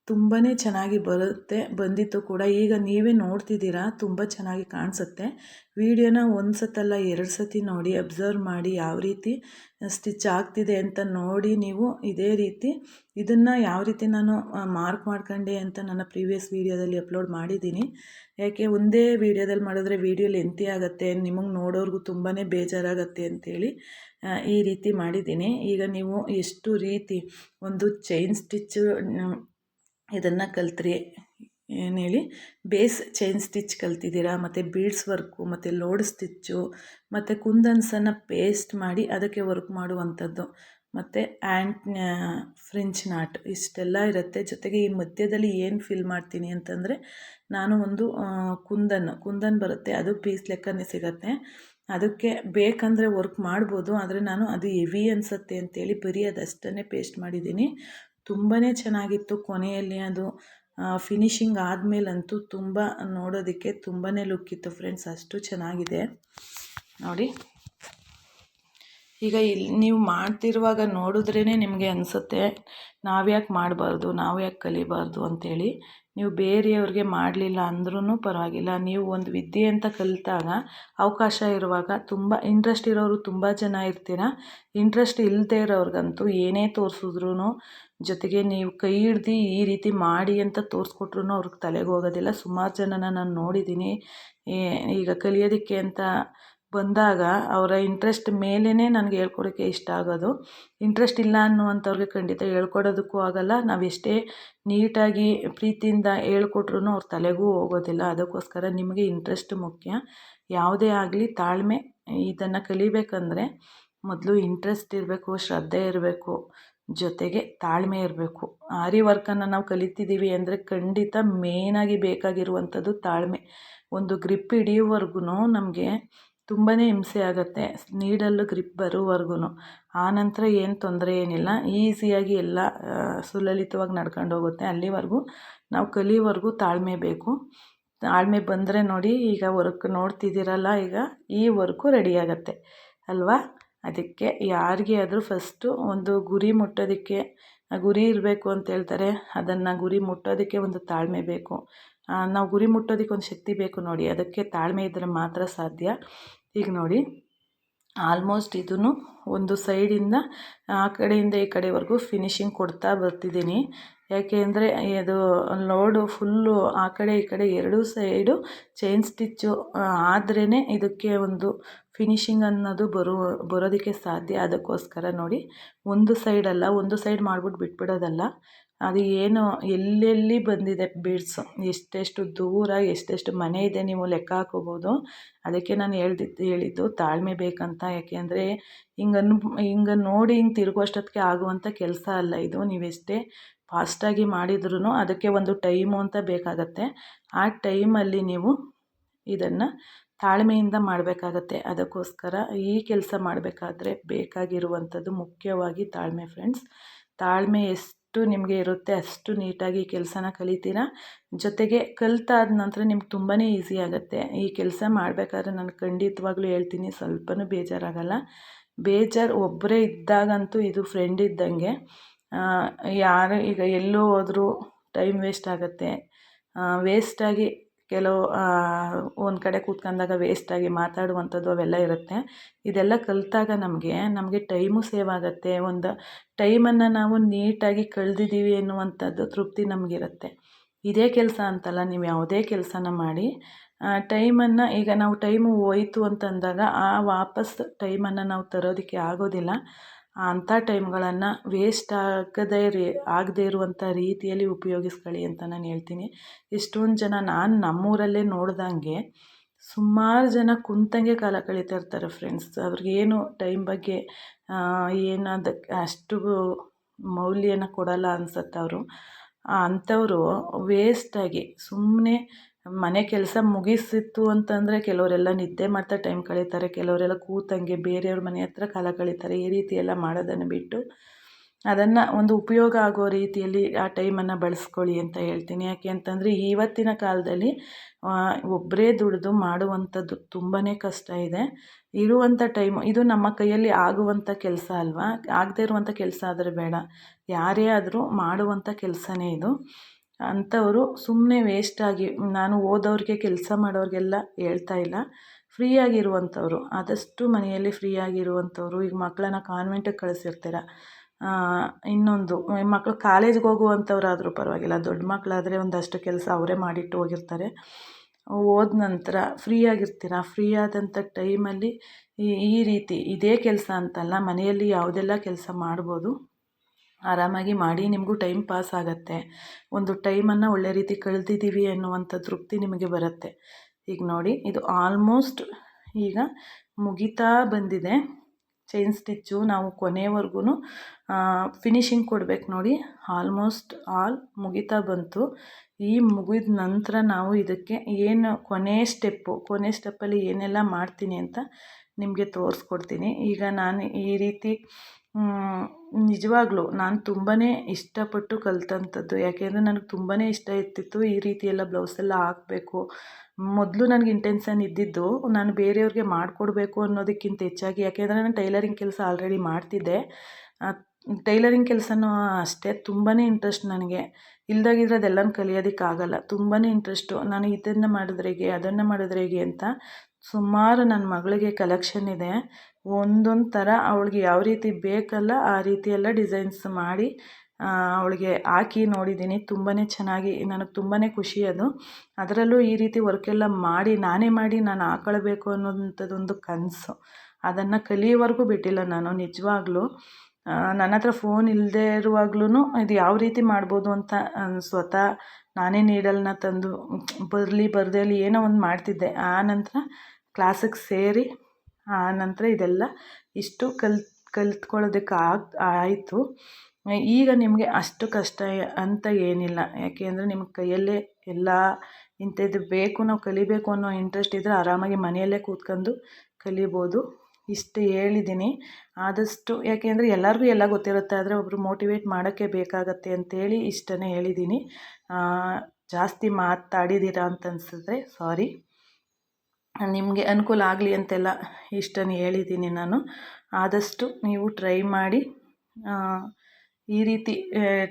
ತುಂಬಾ ಚೆನ್ನಾಗಿ ಬರುತ್ತೆ, ಬಂದಿತ್ತು ಕೂಡ. ಈಗ ನೀವೇ ನೋಡ್ತಿದ್ದೀರಾ? ತುಂಬ ಚೆನ್ನಾಗಿ ಕಾಣಿಸುತ್ತೆ. ವಿಡಿಯೋನ ಒಂದು ಸತಲ್ಲ ಎರಡು ಸತಿ ನೋಡಿ, ಅಬ್ಸರ್ವ್ ಮಾಡಿ ಯಾವ ರೀತಿ ಸ್ಟಿಚ್ ಆಗ್ತಿದೆ ಅಂತ ನೋಡಿ ನೀವು ಇದೇ ರೀತಿ. ಇದನ್ನು ಯಾವ ರೀತಿ ನಾನು ಮಾರ್ಕ್ ಮಾಡ್ಕೊಂಡೆ ಅಂತ ನನ್ನ ಪ್ರೀವಿಯಸ್ ವೀಡಿಯೋದಲ್ಲಿ ಅಪ್ಲೋಡ್ ಮಾಡಿದ್ದೀನಿ. ಯಾಕೆ ಒಂದೇ ವೀಡಿಯೋದಲ್ಲಿ ಮಾಡಿದ್ರೆ ವೀಡಿಯೋಲಿ ಲೆಂತಿ ಆಗುತ್ತೆ, ನಿಮಗೆ ನೋಡೋರ್ಗು ತುಂಬಾ ಬೇಜಾರಾಗುತ್ತೆ ಅಂತೇಳಿ ಈ ರೀತಿ ಮಾಡಿದ್ದೀನಿ. ಈಗ ನೀವು ಎಷ್ಟು ರೀತಿ ಒಂದು ಚೈನ್ ಸ್ಟಿಚ್ ಇದನ್ನು ಕಲ್ತ್ರಿ. ಏನು ಹೇಳಿ? ಬೇಸ್ ಚೈನ್ ಸ್ಟಿಚ್ ಕಲ್ತಿದ್ದೀರಾ, ಮತ್ತು ಬೀಡ್ಸ್ ವರ್ಕು, ಮತ್ತು ಲೋಡ್ ಸ್ಟಿಚ್ಚು, ಮತ್ತು ಕುಂದನ್ಸನ್ನು ಪೇಸ್ಟ್ ಮಾಡಿ ಅದಕ್ಕೆ ವರ್ಕ್ ಮಾಡುವಂಥದ್ದು. ಮತ್ತು ಆ್ಯಂಟ್ ಫ್ರೆಂಚ್ ನಾಟ್ ಇಷ್ಟೆಲ್ಲ ಇರುತ್ತೆ. ಜೊತೆಗೆ ಈ ಮಧ್ಯದಲ್ಲಿ ಏನು ಫಿಲ್ ಮಾಡ್ತೀನಿ ಅಂತಂದರೆ, ನಾನು ಒಂದು ಕುಂದನ್ ಕುಂದನ್ ಬರುತ್ತೆ. ಅದು ಪೀಸ್ ಲೆಕ್ಕನೇ ಸಿಗುತ್ತೆ. ಅದಕ್ಕೆ ಬೇಕಂದರೆ ವರ್ಕ್ ಮಾಡ್ಬೋದು, ಆದರೆ ನಾನು ಅದು ಹೆವಿ ಅನಿಸುತ್ತೆ ಅಂತೇಳಿ ಬರೀ ಅದಷ್ಟನ್ನೇ ಪೇಸ್ಟ್ ಮಾಡಿದ್ದೀನಿ. ತುಂಬಾ ಚೆನ್ನಾಗಿತ್ತು ಕೊನೆಯಲ್ಲಿ ಅದು ಫಿನಿಶಿಂಗ್ ಆದಮೇಲಂತೂ ತುಂಬ ನೋಡೋದಕ್ಕೆ ತುಂಬಾ ಲುಕ್ ಇತ್ತು ಫ್ರೆಂಡ್ಸ್ ಅಷ್ಟು ಚೆನ್ನಾಗಿದೆ. ನೋಡಿ. ಈಗ ಇಲ್ಲಿ ನೀವು ಮಾಡ್ತಿರುವಾಗ ನೋಡಿದ್ರೇ ನಿಮಗೆ ಅನಿಸುತ್ತೆ ನಾವ್ಯಾಕೆ ಮಾಡಬಾರ್ದು, ನಾವು ಯಾಕೆ ಕಲಿಬಾರ್ದು ಅಂಥೇಳಿ ನೀವು ಬೇರೆಯವ್ರಿಗೆ ಮಾಡಲಿಲ್ಲ ಅಂದ್ರೂ ಪರವಾಗಿಲ್ಲ. ನೀವು ಒಂದು ವಿದ್ಯೆ ಅಂತ ಕಲಿತಾಗ ಅವಕಾಶ ಇರುವಾಗ ತುಂಬ ಇಂಟ್ರೆಸ್ಟ್ ಇರೋರು ತುಂಬ ಜನ ಇರ್ತೀರ? ಇಂಟ್ರೆಸ್ಟ್ ಇಲ್ಲದೆ ಇರೋರ್ಗಂತೂ ಏನೇ ತೋರಿಸಿದ್ರೂ ಜೊತೆಗೆ ನೀವು ಕೈ ಹಿಡ್ದು ಈ ರೀತಿ ಮಾಡಿ ಅಂತ ತೋರಿಸ್ಕೊಟ್ರು ಅವ್ರಿಗೆ ತಲೆಗೆ ಹೋಗೋದಿಲ್ಲ. ಸುಮಾರು ಜನನ ನಾನು ನೋಡಿದ್ದೀನಿ ಈಗ ಕಲಿಯೋದಕ್ಕೆ ಅಂತ ಬಂದಾಗ ಅವರ ಇಂಟ್ರೆಸ್ಟ್ ಮೇಲೇ ನನಗೆ ಹೇಳ್ಕೊಡೋಕ್ಕೆ ಇಷ್ಟ ಆಗೋದು. ಇಂಟ್ರೆಸ್ಟ್ ಇಲ್ಲ ಅನ್ನುವಂಥವ್ರಿಗೆ ಖಂಡಿತ ಹೇಳ್ಕೊಡೋದಕ್ಕೂ ಆಗೋಲ್ಲ. ನಾವು ಎಷ್ಟೇ ನೀಟಾಗಿ ಪ್ರೀತಿಯಿಂದ ಹೇಳ್ಕೊಟ್ರು ಅವ್ರ ತಲೆಗೂ ಹೋಗೋದಿಲ್ಲ. ಅದಕ್ಕೋಸ್ಕರ ನಿಮಗೆ ಇಂಟ್ರೆಸ್ಟ್ ಮುಖ್ಯ. ಯಾವುದೇ ಆಗಲಿ ತಾಳ್ಮೆ, ಇದನ್ನು ಕಲಿಬೇಕಂದ್ರೆ ಮೊದಲು ಇಂಟ್ರೆಸ್ಟ್ ಇರಬೇಕು, ಶ್ರದ್ಧೆ ಇರಬೇಕು. ಜೊತೆಗೆ ತಾಳ್ಮೆ ಇರಬೇಕು. ಆರಿ ವರ್ಕನ್ನು ನಾವು ಕಲಿತಿದ್ದೀವಿ ಅಂದರೆ ಖಂಡಿತ ಮೇಯ್ನಾಗಿ ಬೇಕಾಗಿರುವಂಥದ್ದು ತಾಳ್ಮೆ. ಒಂದು ಗ್ರಿಪ್ ಹಿಡಿಯುವವರೆಗೂ ನಮಗೆ ತುಂಬಾ ಹಿಂಸೆ ಆಗುತ್ತೆ. ನೀಡಲ್ಲು ಗ್ರಿಪ್ ಬರೋವರ್ಗು ಆನಂತರ ಏನು ತೊಂದರೆ ಏನಿಲ್ಲ. ಈಸಿಯಾಗಿ ಎಲ್ಲ ಸುಲಲಿತವಾಗಿ ನಡ್ಕೊಂಡು ಹೋಗುತ್ತೆ. ಅಲ್ಲಿವರೆಗೂ ನಾವು ಕಲಿಯೋವರೆಗೂ ತಾಳ್ಮೆ ಬೇಕು. ತಾಳ್ಮೆ ಬಂದರೆ ನೋಡಿ ಈಗ ವರ್ಕ್ ನೋಡ್ತಿದ್ದೀರಲ್ಲ ಈಗ ಈ ವರ್ಕು ರೆಡಿ ಅಲ್ವಾ? ಅದಕ್ಕೆ ಯಾರಿಗೆ ಆದರೂ ಫಸ್ಟು ಒಂದು ಗುರಿ ಮುಟ್ಟೋದಕ್ಕೆ ಗುರಿ ಇರಬೇಕು ಅಂತ ಹೇಳ್ತಾರೆ. ಅದನ್ನು ಗುರಿ ಮುಟ್ಟೋದಕ್ಕೆ ಒಂದು ತಾಳ್ಮೆ ಬೇಕು. ನಾವು ಗುರಿ ಮುಟ್ಟೋದಕ್ಕೆ ಒಂದು ಶಕ್ತಿ ಬೇಕು ನೋಡಿ. ಅದಕ್ಕೆ ತಾಳ್ಮೆ ಇದ್ದರೆ ಮಾತ್ರ ಸಾಧ್ಯ. ಈಗ ನೋಡಿ ಆಲ್ಮೋಸ್ಟ್ ಇದೂ ಒಂದು ಸೈಡಿಂದ ಆ ಕಡೆಯಿಂದ ಈ ಕಡೆವರೆಗೂ ಫಿನಿಶಿಂಗ್ ಕೊಡ್ತಾ ಬರ್ತಿದ್ದೀನಿ. ಯಾಕೆ ಅಂದರೆ ಇದು ಲೋಡು ಫುಲ್ಲು ಆ ಕಡೆ ಈ ಕಡೆ ಎರಡೂ ಸೈಡು ಚೈನ್ ಸ್ಟಿಚ್ಚು ಆದ್ರೇ ಇದಕ್ಕೆ ಒಂದು ಫಿನಿಶಿಂಗ್ ಅನ್ನೋದು ಬರೋ, ಬರೋದಕ್ಕೆ ಸಾಧ್ಯ. ಅದಕ್ಕೋಸ್ಕರ ನೋಡಿ, ಒಂದು ಸೈಡಲ್ಲ ಒಂದು ಸೈಡ್ ಮಾಡ್ಬಿಟ್ಟು ಬಿಟ್ಬಿಡೋದಲ್ಲ. ಅದು ಏನು, ಎಲ್ಲೆಲ್ಲಿ ಬಂದಿದೆ ಬೀಡ್ಸು ಎಷ್ಟೆಷ್ಟು ದೂರ, ಎಷ್ಟೆಷ್ಟು ಮನೆ ಇದೆ ನೀವು ಲೆಕ್ಕ ಹಾಕೋಬೋದು. ಅದಕ್ಕೆ ನಾನು ಹೇಳ್ದಿದ್ದು ಹೇಳಿದ್ದು ತಾಳ್ಮೆ ಬೇಕಂತ. ಯಾಕೆ ಅಂದರೆ ಹಿಂಗನ್ನು ಹಿಂಗೆ ನೋಡಿ ಹಿಂಗೆ ತಿರುಗುವಷ್ಟೊತ್ತಿಗೆ ಆಗುವಂಥ ಕೆಲಸ ಅಲ್ಲ ಇದು. ನೀವೆಷ್ಟೇ ಫಾಸ್ಟಾಗಿ ಮಾಡಿದ್ರೂ ಅದಕ್ಕೆ ಒಂದು ಟೈಮು ಅಂತ ಬೇಕಾಗತ್ತೆ. ಆ ಟೈಮಲ್ಲಿ ನೀವು ಇದನ್ನು ತಾಳ್ಮೆಯಿಂದ ಮಾಡಬೇಕಾಗತ್ತೆ. ಅದಕ್ಕೋಸ್ಕರ ಈ ಕೆಲಸ ಮಾಡಬೇಕಾದ್ರೆ ಬೇಕಾಗಿರುವಂಥದ್ದು ಮುಖ್ಯವಾಗಿ ತಾಳ್ಮೆ ಫ್ರೆಂಡ್ಸ್ ತಾಳ್ಮೆ ಎಷ್ಟು ನಿಮಗೆ ಇರುತ್ತೆ ಅಷ್ಟು ನೀಟಾಗಿ ಈ ಕೆಲಸನ ಕಲಿತೀರಾ. ಜೊತೆಗೆ ಕಲಿತಾದ ನಂತರ ನಿಮ್ಗೆ ತುಂಬಾ ಈಸಿ ಆಗುತ್ತೆ. ಈ ಕೆಲಸ ಮಾಡಬೇಕಾದ್ರೆ ನಾನು ಖಂಡಿತವಾಗ್ಲೂ ಹೇಳ್ತೀನಿ ಸ್ವಲ್ಪನೂ ಬೇಜಾರಾಗಲ್ಲ. ಬೇಜಾರು ಒಬ್ಬರೇ ಇದ್ದಾಗಂತೂ ಇದು ಫ್ರೆಂಡ್ ಇದ್ದಂಗೆ ಯಾರು ಈಗ ಎಲ್ಲೋ ಹೋದರೂ ಟೈಮ್ ವೇಸ್ಟ್ ಆಗುತ್ತೆ. ವೇಸ್ಟಾಗಿ ಕೆಲವು ಒಂದು ಕಡೆ ಕೂತ್ಕೊಂಡಾಗ ವೇಸ್ಟಾಗಿ ಮಾತಾಡುವಂಥದ್ದು ಅವೆಲ್ಲ ಇರುತ್ತೆ. ಇದೆಲ್ಲ ಕಲಿತಾಗ ನಮಗೆ ನಮಗೆ ಟೈಮು ಸೇವ್ ಆಗುತ್ತೆ. ಒಂದು ಟೈಮನ್ನು ನಾವು ನೀಟಾಗಿ ಕಳೆದಿದ್ದೀವಿ ಎನ್ನುವಂಥದ್ದು ತೃಪ್ತಿ ನಮಗಿರುತ್ತೆ. ಇದೇ ಕೆಲಸ ಅಂತಲ್ಲ, ನೀವು ಯಾವುದೇ ಕೆಲಸನ ಮಾಡಿ ಟೈಮನ್ನು ಈಗ ನಾವು ಟೈಮು ಹೋಯ್ತು ಅಂತಂದಾಗ ಆ ವಾಪಸ್ ಟೈಮನ್ನು ನಾವು ತರೋದಕ್ಕೆ ಆಗೋದಿಲ್ಲ. ಅಂಥ ಟೈಮ್ಗಳನ್ನು ವೇಸ್ಟ್ ಆಗದೇ ರೀ ಆಗದೇ ಇರುವಂಥ ರೀತಿಯಲ್ಲಿ ಉಪಯೋಗಿಸ್ಕೊಳ್ಳಿ ಅಂತ ನಾನು ಹೇಳ್ತೀನಿ. ಎಷ್ಟೊಂದು ಜನ ನಾನು ನಮ್ಮೂರಲ್ಲೇ ನೋಡ್ದಂಗೆ ಸುಮಾರು ಜನ ಕುಂತಂಗೆ ಕಾಲ ಕಳೀತಾ ಇರ್ತಾರೆ ಫ್ರೆಂಡ್ಸ್ ಅವ್ರಿಗೇನು ಟೈಮ್ ಬಗ್ಗೆ ಏನು ಅದಕ್ಕೆ ಅಷ್ಟು ಮೌಲ್ಯನ ಕೊಡಲ್ಲ ಅನ್ಸತ್ತೆ ಅವರು ಅಂಥವರು ವೇಸ್ಟಾಗಿ ಸುಮ್ಮನೆ ಮನೆ ಕೆಲಸ ಮುಗಿಸಿತ್ತು ಅಂತಂದರೆ ಕೆಲವರೆಲ್ಲ ನಿದ್ದೆ ಮಾಡ್ತಾ ಟೈಮ್ ಕಳೀತಾರೆ, ಕೆಲವರೆಲ್ಲ ಕೂತಂಗೆ ಬೇರೆಯವ್ರ ಮನೆ ಹತ್ರ ಕಾಲ ಕಳೀತಾರೆ, ಈ ರೀತಿ ಎಲ್ಲ ಮಾಡೋದನ್ನು ಬಿಟ್ಟು ಅದನ್ನು ಒಂದು ಉಪಯೋಗ ಆಗೋ ರೀತಿಯಲ್ಲಿ ಆ ಟೈಮನ್ನು ಬಳಸ್ಕೊಳ್ಳಿ ಅಂತ ಹೇಳ್ತೀನಿ. ಯಾಕೆ ಅಂತಂದರೆ ಇವತ್ತಿನ ಕಾಲದಲ್ಲಿ ಒಬ್ಬರೇ ದುಡಿದು ಮಾಡುವಂಥದ್ದು ತುಂಬಾ ಕಷ್ಟ ಇದೆ. ಇರುವಂಥ ಟೈಮು ಇದು ನಮ್ಮ ಕೈಯಲ್ಲಿ ಆಗುವಂಥ ಕೆಲಸ ಅಲ್ವಾ? ಆಗದೇ ಇರುವಂಥ ಕೆಲಸ ಆದರೆ ಬೇಡ. ಯಾರೇ ಆದರೂ ಮಾಡುವಂಥ ಕೆಲಸನೇ ಇದು. ಅಂಥವರು ಸುಮ್ಮನೆ ವೇಸ್ಟಾಗಿ ನಾನು ಓದೋರಿಗೆ ಕೆಲಸ ಮಾಡೋರಿಗೆಲ್ಲ ಹೇಳ್ತಾ ಇಲ್ಲ. ಫ್ರೀಯಾಗಿರುವಂಥವ್ರು ಆದಷ್ಟು ಮನೆಯಲ್ಲಿ ಫ್ರೀಯಾಗಿರುವಂಥವ್ರು ಈಗ ಮಕ್ಕಳನ್ನ ಕಾನ್ವೆಂಟಿಗೆ ಕಳಿಸಿರ್ತೀರ. ಇನ್ನೊಂದು ಮಕ್ಕಳು ಕಾಲೇಜ್ಗೆ ಹೋಗುವಂಥವ್ರಾದರೂ ಪರವಾಗಿಲ್ಲ, ದೊಡ್ಡ ಮಕ್ಕಳಾದರೆ ಒಂದಷ್ಟು ಕೆಲಸ ಅವರೇ ಮಾಡಿಟ್ಟು ಹೋಗಿರ್ತಾರೆ. ಹೋದ ನಂತರ ಫ್ರೀಯಾಗಿರ್ತೀರ ಫ್ರೀ ಆದಂಥ ಟೈಮಲ್ಲಿ ಈ ಈ ರೀತಿ, ಇದೇ ಕೆಲಸ ಅಂತಲ್ಲ, ಮನೆಯಲ್ಲಿ ಯಾವುದೆಲ್ಲ ಕೆಲಸ ಮಾಡ್ಬೋದು? ಆರಾಮಾಗಿ ಮಾಡಿ ನಿಮಗೂ ಟೈಮ್ ಪಾಸ್ ಆಗುತ್ತೆ. ಒಂದು ಟೈಮನ್ನು ಒಳ್ಳೆ ರೀತಿ ಕಳೆದಿದ್ದೀವಿ ಅನ್ನುವಂಥ ತೃಪ್ತಿ ನಿಮಗೆ ಬರುತ್ತೆ. ಈಗ ನೋಡಿ, ಇದು ಆಲ್ಮೋಸ್ಟ್ ಈಗ ಮುಗಿತಾ ಬಂದಿದೆ. ಚೈನ್ ಸ್ಟಿಚ್ಚು ನಾವು ಕೊನೆವರೆಗೂ ಫಿನಿಶಿಂಗ್ ಕೊಡ್ಬೇಕು ನೋಡಿ. ಆಲ್ಮೋಸ್ಟ್ ಆಲ್ ಮುಗಿತಾ ಬಂತು. ಈ ಮುಗಿದ ನಂತರ ನಾವು ಇದಕ್ಕೆ ಏನು ಕೊನೆ ಸ್ಟೆಪ್ಪು, ಕೊನೆ ಸ್ಟೆಪ್ಪಲ್ಲಿ ಏನೆಲ್ಲ ಮಾಡ್ತೀನಿ ಅಂತ ನಿಮಗೆ ತೋರಿಸ್ಕೊಡ್ತೀನಿ. ಈಗ ನಾನು ಈ ರೀತಿ ನಿಜವಾಗ್ಲೂ. ನಾನು ತುಂಬಾ ಇಷ್ಟಪಟ್ಟು ಕಲಿತಂಥದ್ದು. ಯಾಕೆಂದರೆ ನನಗೆ ತುಂಬಾ ಇಷ್ಟ ಇರ್ತಿತ್ತು ಈ ರೀತಿ ಎಲ್ಲ ಬ್ಲೌಸೆಲ್ಲ ಹಾಕಬೇಕು. ಮೊದಲು ನನಗೆ ಇಂಟೆನ್ಷನ್ ಇದ್ದಿದ್ದು ನಾನು ಬೇರೆಯವ್ರಿಗೆ ಮಾಡಿಕೊಡ್ಬೇಕು ಅನ್ನೋದಕ್ಕಿಂತ ಹೆಚ್ಚಾಗಿ, ಯಾಕೆಂದರೆ ನಾನು ಟೈಲರಿಂಗ್ ಕೆಲಸ ಆಲ್ರೆಡಿ ಮಾಡ್ತಿದ್ದೆ. ಟೈಲರಿಂಗ್ ಕೆಲಸನೂ ಅಷ್ಟೇ ತುಂಬಾ ಇಂಟ್ರೆಸ್ಟ್ ನನಗೆ. ಇಲ್ದಾಗಿದ್ರೆ ಅದೆಲ್ಲನೂ ಕಲಿಯೋದಕ್ಕಾಗಲ್ಲ. ತುಂಬಾ ಇಂಟ್ರೆಸ್ಟು. ನಾನು ಇದನ್ನು ಮಾಡಿದ್ರೆ ಹೇಗೆ, ಅದನ್ನು ಮಾಡಿದ್ರೆ ಹೇಗೆ ಅಂತ ಸುಮಾರು ನನ್ನ ಮಗಳಿಗೆ ಕಲೆಕ್ಷನ್ ಇದೆ. ಒಂದೊಂದು ಥರ ಅವಳಿಗೆ ಯಾವ ರೀತಿ ಬೇಕಲ್ಲ ಆ ರೀತಿ ಎಲ್ಲ ಡಿಸೈನ್ಸ್ ಮಾಡಿ ಅವಳಿಗೆ ಹಾಕಿ ನೋಡಿದ್ದೀನಿ. ತುಂಬಾ ಚೆನ್ನಾಗಿ, ನನಗೆ ತುಂಬಾ ಖುಷಿ ಅದು. ಅದರಲ್ಲೂ ಈ ರೀತಿ ವರ್ಕೆಲ್ಲ ಮಾಡಿ, ನಾನೇ ಮಾಡಿ ನಾನು ಹಾಕೊಳ್ಬೇಕು ಅನ್ನೋಂಥದ್ದೊಂದು ಕನಸು. ಅದನ್ನು ಕಲಿಯೋವರೆಗೂ ಬಿಟ್ಟಿಲ್ಲ ನಾನು, ನಿಜವಾಗ್ಲೂ. ನನ್ನ ಹತ್ರ ಫೋನ್ ಇಲ್ಲದೆ ಇರುವಾಗ್ಲೂ ಇದು ಯಾವ ರೀತಿ ಮಾಡ್ಬೋದು ಅಂತ ಸ್ವತಃ ನಾನೇ ನೀಡಲ್ನ ತಂದು ಬರಲಿ, ಬರದೇ ಇರಲಿ ಏನೋ ಒಂದು ಮಾಡ್ತಿದ್ದೆ. ಆ ನಂತರ ಕ್ಲಾಸಿಗೆ ಸೇರಿ ಆ ನಂತರ ಇದೆಲ್ಲ ಇಷ್ಟು ಕಲ್ತು ಕಲ್ತ್ಕೊಳ್ಳೋದಕ್ಕೆ ಆಗಿ, ಆಯಿತು. ಈಗ ನಿಮಗೆ ಅಷ್ಟು ಕಷ್ಟ ಅಂತ ಏನಿಲ್ಲ. ಯಾಕೆ ಅಂದರೆ ನಿಮ್ಮ ಕೈಯಲ್ಲೇ ಎಲ್ಲ ಇಂಥದ್ದು ಬೇಕು, ನಾವು ಕಲಿಬೇಕು ಅನ್ನೋ ಇಂಟ್ರೆಸ್ಟ್ ಇದ್ದರೆ ಆರಾಮಾಗಿ ಮನೆಯಲ್ಲೇ ಕೂತ್ಕೊಂಡು ಕಲಿಬೋದು. ಇಷ್ಟು ಹೇಳಿದ್ದೀನಿ. ಆದಷ್ಟು, ಯಾಕೆಂದರೆ ಎಲ್ಲರಿಗೂ ಎಲ್ಲ ಗೊತ್ತಿರುತ್ತೆ, ಆದರೆ ಒಬ್ಬರು ಮೋಟಿವೇಟ್ ಮಾಡೋಕ್ಕೆ ಬೇಕಾಗತ್ತೆ ಅಂತೇಳಿ ಇಷ್ಟನ್ನೇ ಹೇಳಿದ್ದೀನಿ. ಜಾಸ್ತಿ ಮಾತಾಡಿದ್ದೀರ ಅಂತ ಅನಿಸಿದ್ರೆ ಸಾರಿ ನಿಮಗೆ ಅನುಕೂಲ ಆಗಲಿ ಅಂತೆಲ್ಲ ಇಷ್ಟನ್ನು ಹೇಳಿದ್ದೀನಿ ನಾನು. ಆದಷ್ಟು ನೀವು ಟ್ರೈ ಮಾಡಿ ಈ ರೀತಿ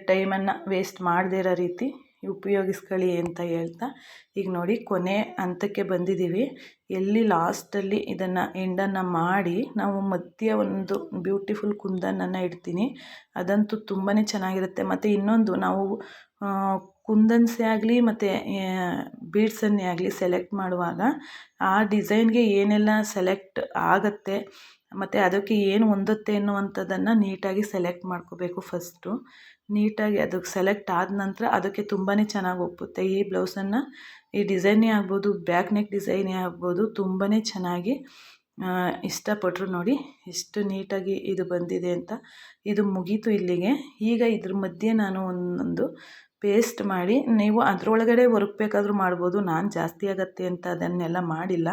ಟೈಮನ್ನು ವೇಸ್ಟ್ ಮಾಡದೇ ಇರೋ ರೀತಿ ಉಪಯೋಗಿಸ್ಕೊಳ್ಳಿ ಅಂತ ಹೇಳ್ತಾ, ಈಗ ನೋಡಿ ಕೊನೆ ಹಂತಕ್ಕೆ ಬಂದಿದ್ದೀವಿ. ಎಲ್ಲಿ ಲಾಸ್ಟಲ್ಲಿ ಇದನ್ನು ಎಂಡನ್ನು ಮಾಡಿ ನಾವು ಮಧ್ಯ ಒಂದು ಬ್ಯೂಟಿಫುಲ್ ಕುಂದನನ್ನು ಇಡ್ತೀನಿ. ಅದಂತೂ ತುಂಬಾ ಚೆನ್ನಾಗಿರುತ್ತೆ. ಮತ್ತು ಇನ್ನೊಂದು ನಾವು ಕುಂದನ್ಸೆ ಆಗಲಿ ಮತ್ತು ಬೀಡ್ಸನ್ನೇ ಆಗಲಿ ಸೆಲೆಕ್ಟ್ ಮಾಡುವಾಗ ಆ ಡಿಸೈನ್ಗೆ ಏನೆಲ್ಲ ಸೆಲೆಕ್ಟ್ ಆಗುತ್ತೆ, ಮತ್ತು ಅದಕ್ಕೆ ಏನು ಹೊಂದುತ್ತೆ ಅನ್ನುವಂಥದ್ದನ್ನು ನೀಟಾಗಿ ಸೆಲೆಕ್ಟ್ ಮಾಡ್ಕೋಬೇಕು ಫಸ್ಟು ನೀಟಾಗಿ ಅದಕ್ಕೆ ಸೆಲೆಕ್ಟ್ ಆದ ನಂತರ ಅದಕ್ಕೆ ತುಂಬಾ ಚೆನ್ನಾಗಿ ಒಪ್ಪುತ್ತೆ. ಈ ಬ್ಲೌಸನ್ನು, ಈ ಡಿಸೈನೇ ಆಗ್ಬೋದು, ಬ್ಯಾಕ್ ನೆಕ್ ಡಿಸೈನೇ ಆಗ್ಬೋದು ತುಂಬಾ ಚೆನ್ನಾಗಿ ಇಷ್ಟಪಟ್ಟರು ನೋಡಿ ಎಷ್ಟು ನೀಟಾಗಿ ಇದು ಬಂದಿದೆ ಅಂತ. ಇದು ಮುಗೀತು ಇಲ್ಲಿಗೆ. ಈಗ ಇದ್ರ ಮಧ್ಯೆ ನಾನು ಒಂದೊಂದು ಪೇಸ್ಟ್ ಮಾಡಿ, ನೀವು ಅದರೊಳಗಡೆ ವರ್ಕ್ ಬೇಕಾದರೂ ಮಾಡ್ಬೋದು. ನಾನು ಜಾಸ್ತಿ ಆಗತ್ತೆ ಅಂತ ಅದನ್ನೆಲ್ಲ ಮಾಡಿಲ್ಲ.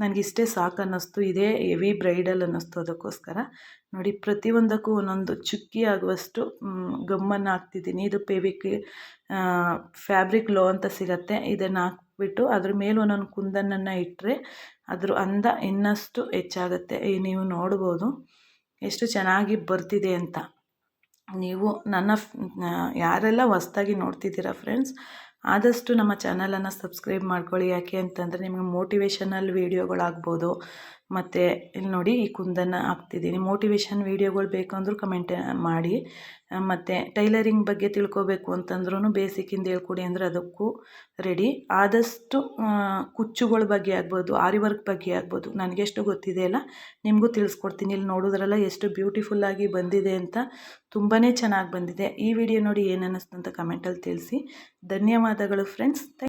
ನನಗಿಷ್ಟೇ ಸಾಕು ಅನ್ನಿಸ್ತು ಇದೇ ಹೆವಿ ಬ್ರೈಡಲ್ ಅನ್ನಿಸ್ತು ಅದಕ್ಕೋಸ್ಕರ. ನೋಡಿ, ಪ್ರತಿಯೊಂದಕ್ಕೂ ಒಂದೊಂದು ಚುಕ್ಕಿ ಆಗುವಷ್ಟು ಗಮ್ಮನ್ನು ಹಾಕ್ತಿದ್ದೀನಿ. ಇದು ಪೇವಿಕ್ ಫ್ಯಾಬ್ರಿಕ್ ಲೋ ಅಂತ ಸಿಗತ್ತೆ. ಇದನ್ನು ಹಾಕ್ಬಿಟ್ಟು ಅದ್ರ ಮೇಲೆ ಒಂದೊಂದು ಕುಂದನನ್ನು ಇಟ್ಟರೆ ಅದ್ರ ಅಂದ ಇನ್ನಷ್ಟು ಹೆಚ್ಚಾಗುತ್ತೆ. ನೀವು ನೋಡ್ಬೋದು ಎಷ್ಟು ಚೆನ್ನಾಗಿ ಬರ್ತಿದೆ ಅಂತ. ನೀವು ನನ್ನ ಯಾರೆಲ್ಲ ಹೊಸ್ದಾಗಿ ನೋಡ್ತಿದ್ದೀರಾ ಫ್ರೆಂಡ್ಸ್, ಆದಷ್ಟು ನಮ್ಮ ಚಾನಲನ್ನು ಸಬ್ಸ್ಕ್ರೈಬ್ ಮಾಡ್ಕೊಳ್ಳಿ. ಯಾಕೆ ಅಂತಂದರೆ ನಿಮಗೆ ಮೋಟಿವೇಶನಲ್ ವೀಡಿಯೋಗಳಾಗ್ಬೋದು. ಮತ್ತು ಇಲ್ಲಿ ನೋಡಿ ಈ ಕುಂದನ್ನು ಹಾಕ್ತಿದ್ದೀನಿ. ಮೋಟಿವೇಶನ್ ವೀಡಿಯೋಗಳು ಬೇಕು ಅಂದರೂ ಕಮೆಂಟ್ ಮಾಡಿ ಮತ್ತು ಟೈಲರಿಂಗ್ ಬಗ್ಗೆ ತಿಳ್ಕೊಬೇಕು ಅಂತಂದ್ರೂ ಬೇಸಿಕ್ಕಿಂದ ಹೇಳ್ಕೊಡಿ ಅಂದರೆ ಅದಕ್ಕೂ ರೆಡಿ ಆದಷ್ಟು ಕುಚ್ಚುಗಳ ಬಗ್ಗೆ ಆಗ್ಬೋದು ಆರಿ ವರ್ಕ್ ಬಗ್ಗೆ ಆಗ್ಬೋದು, ನನಗೆಷ್ಟು ಗೊತ್ತಿದೆಯಲ್ಲ ನಿಮಗೂ ತಿಳಿಸ್ಕೊಡ್ತೀನಿ. ಇಲ್ಲಿ ನೋಡೋದ್ರಲ್ಲ ಎಷ್ಟು ಬ್ಯೂಟಿಫುಲ್ಲಾಗಿ ಬಂದಿದೆ ಅಂತ ತುಂಬಾ ಚೆನ್ನಾಗಿ ಬಂದಿದೆ. ಈ ವಿಡಿಯೋ ನೋಡಿ ಏನು ಅನ್ನಿಸ್ತು ಅಂತ ಕಮೆಂಟಲ್ಲಿ ತಿಳಿಸಿ. ಧನ್ಯವಾದಗಳು ಫ್ರೆಂಡ್ಸ್